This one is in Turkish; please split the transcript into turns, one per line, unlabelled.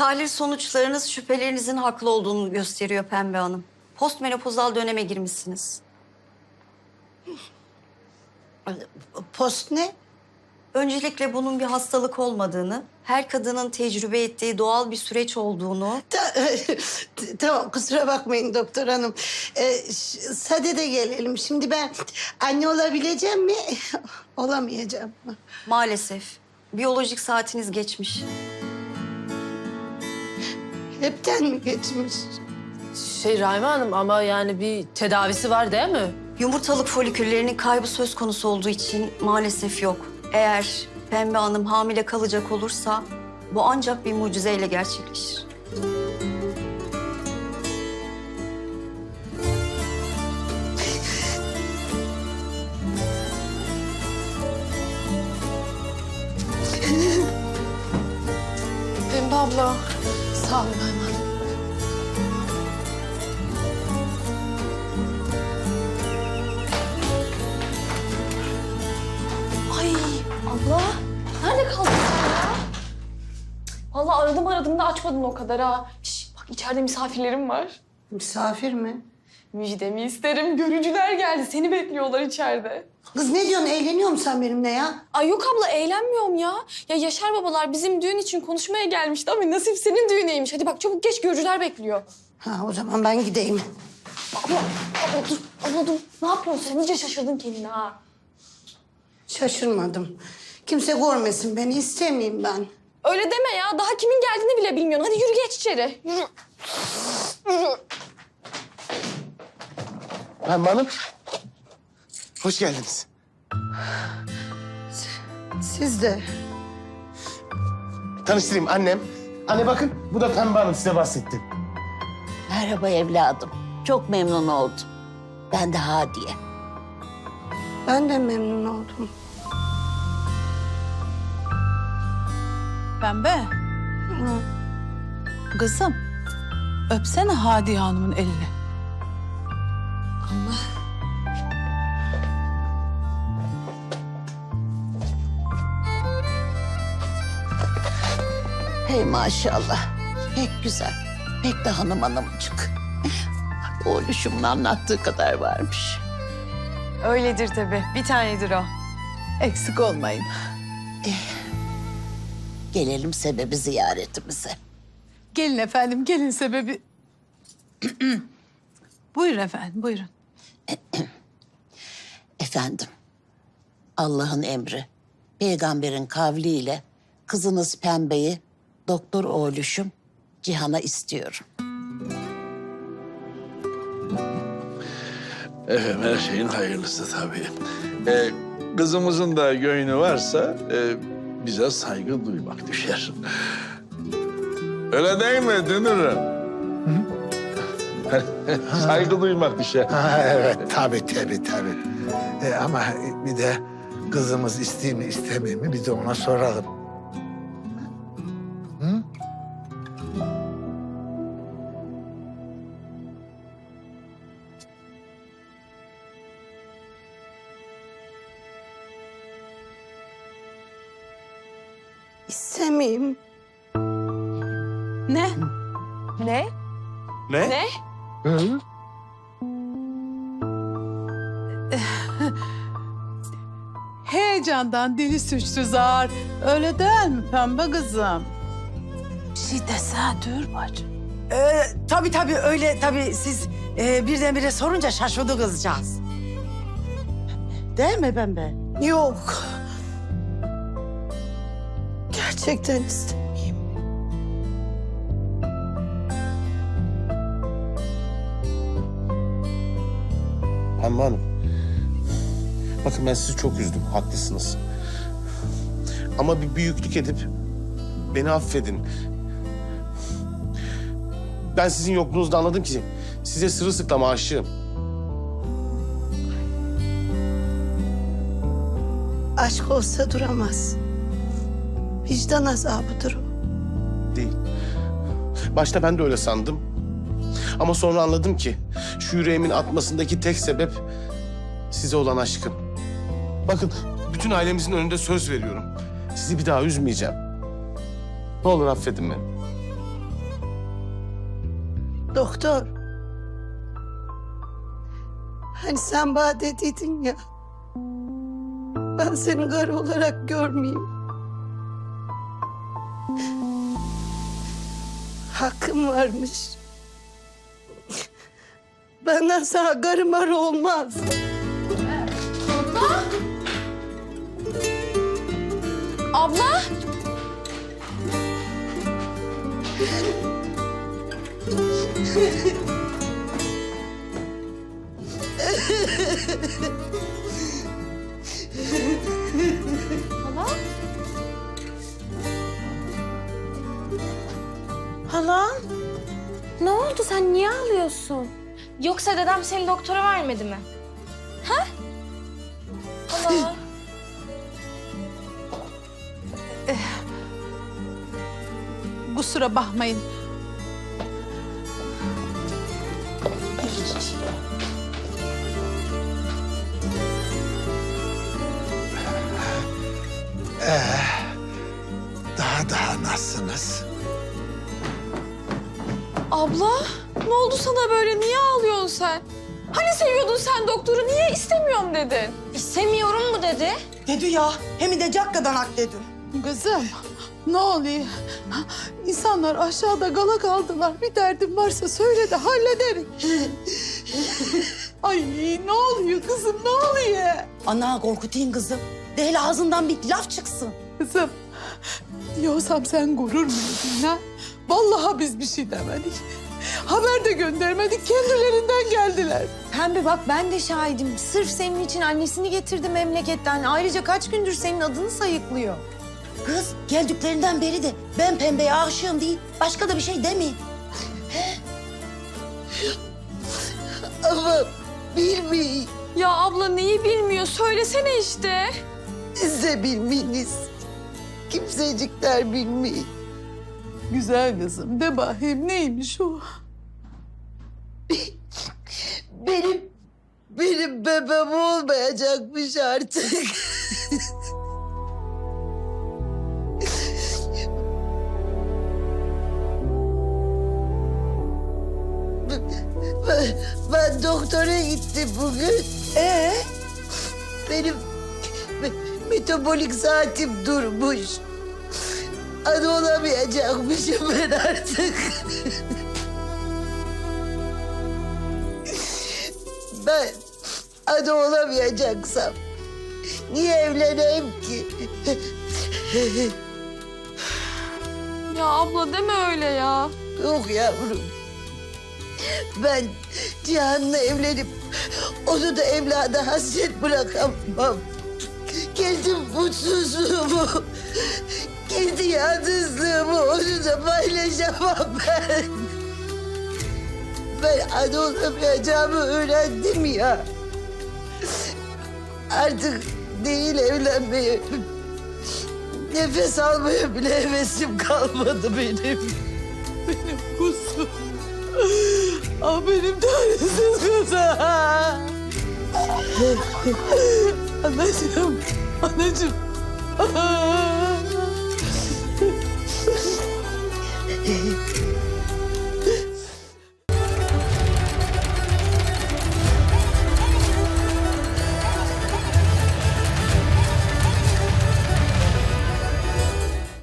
Tahlil sonuçlarınız şüphelerinizin haklı olduğunu gösteriyor Pembe Hanım. Postmenopozal döneme girmişsiniz.
Post ne?
Öncelikle bunun bir hastalık olmadığını, her kadının tecrübe ettiği doğal bir süreç olduğunu...
Ta- tamam kusura bakmayın doktor hanım. Ee, ş- sadede gelelim. Şimdi ben anne olabileceğim mi? Olamayacağım mı?
Maalesef biyolojik saatiniz geçmiş.
Hepten mi geçmiş?
Şey Rahime Hanım ama yani bir tedavisi var değil mi?
Yumurtalık foliküllerinin kaybı söz konusu olduğu için maalesef yok. Eğer Pembe Hanım hamile kalacak olursa bu ancak bir mucizeyle gerçekleşir.
Pembe abla. Sağ ol Rahime Hanım.
Ay abla nerede kaldın sen ya? Vallahi aradım aradım da açmadın o kadar ha. Şş, bak içeride misafirlerim var.
Misafir mi?
Müjdemi isterim. Görücüler geldi. Seni bekliyorlar içeride.
Kız ne diyorsun? Eğleniyor musun sen benimle ya?
Ay yok abla eğlenmiyorum ya. Ya Yaşar babalar bizim düğün için konuşmaya gelmişti ama nasip senin düğüneymiş. Hadi bak çabuk geç görücüler bekliyor.
Ha o zaman ben gideyim.
Abla, abla dur, abla dur. Ne yapıyorsun sen? İyice şaşırdın kendine ha.
Şaşırmadım. Kimse görmesin beni. istemeyeyim ben.
Öyle deme ya. Daha kimin geldiğini bile bilmiyorsun. Hadi yürü geç içeri. Yürü. Yürü.
Pembe Hanım. Hoş geldiniz.
Siz de.
Tanıştırayım annem. Anne bakın bu da Pembe Hanım size bahsettim.
Merhaba evladım. Çok memnun oldum. Ben de Hadiye.
Ben de memnun oldum.
Pembe. Kızım, öpsene Hadiye Hanım'ın elini.
Hey maşallah. Pek güzel. Pek de hanım hanımcık. Oğluşumun anlattığı kadar varmış.
Öyledir tabii. Bir tanedir o.
Eksik olmayın.
Gelelim sebebi ziyaretimize.
Gelin efendim, gelin sebebi... buyurun efendim, buyurun.
Efendim, Allah'ın emri, peygamberin kavliyle kızınız Pembe'yi doktor oğluşum Cihan'a istiyorum.
Efendim her şeyin hayırlısı tabii. Ee, kızımızın da gönlü varsa e, bize saygı duymak düşer. Öyle değil mi Dünür'üm? saygı duymak düşer.
Ha, evet tabii tabii tabii. E, ama bir de kızımız isteyeyim mi istemeyeyim mi bir de ona soralım.
İstemeyeyim.
Ne?
Ne?
Ne?
Ne?
Hı?
Heyecandan dili suçtu zar. Öyle değil mi Pembe kızım? Bir şey desene dur bacım.
Ee, tabii tabii öyle tabii siz e, birdenbire sorunca şaşırdı kızcağız. Değil mi Pembe?
Yok. Gerçekten istemeyeyim.
Pembe Hanım. Bakın ben sizi çok üzdüm. Haklısınız. Ama bir büyüklük edip beni affedin. Ben sizin yokluğunuzda anladım ki size sırılsıklam aşığım.
Aşk olsa duramaz. Vicdan azabıdır o.
Değil. Başta ben de öyle sandım. Ama sonra anladım ki şu yüreğimin atmasındaki tek sebep size olan aşkım. Bakın bütün ailemizin önünde söz veriyorum. Sizi bir daha üzmeyeceğim. Ne olur affedin beni.
Doktor. Hani sen bana dediydin ya. Ben seni karı olarak görmeyeyim. Hakkım varmış. Benden sana karı marı olmaz.
Abla!
Halam.
niye ağlıyorsun? Yoksa dedem seni doktora vermedi mi? Ha? Hala.
Kusura bakmayın.
Daha daha nasılsınız?
Abla ne oldu sana böyle niye ağlıyorsun sen? Hani seviyordun sen doktoru niye istemiyorum dedin? İstemiyorum mu dedi?
Dedi ya. Hem de cakkadan hak dedi.
Kızım ne oluyor? İnsanlar aşağıda gala kaldılar. Bir derdin varsa söyle de hallederim. Ay ne oluyor kızım ne oluyor?
Ana korkutayım kızım. Değil ağzından bir laf çıksın.
Kızım diyorsam sen gurur mu yedin ha? Vallahi biz bir şey demedik. Haber de göndermedik kendilerinden geldiler.
Pembe bak ben de şahidim. Sırf senin için annesini getirdi memleketten. Ayrıca kaç gündür senin adını sayıklıyor.
Kız geldiklerinden beri de ben pembeye aşığım değil. Başka da bir şey demeyin.
Ama bilmeyin.
Ya abla neyi bilmiyor söylesene işte.
Siz de bilmeyiniz. Kimsecikler bilmeyin.
Güzel kızım de bakayım neymiş o?
Benim, benim bebeğim olmayacakmış artık. ben, ben doktora gittim bugün.
Ee?
Benim me- metabolik saatim durmuş. Ana olamayacakmışım ben artık. Ben ana olamayacaksam niye evleneyim ki?
Ya abla deme öyle ya.
Yok yavrum. Ben Cihan'la evlenip onu da evlada hasret bırakamam. Kendi mutsuzluğumu, kendi yalnızlığımı onu da paylaşamam ben. Ben ana olamayacağımı öğrendim ya. Artık değil evlenmeye. Nefes almaya bile hevesim kalmadı benim.
Benim kuzum. Ah benim tanesiz kızım. Anacığım, anacığım.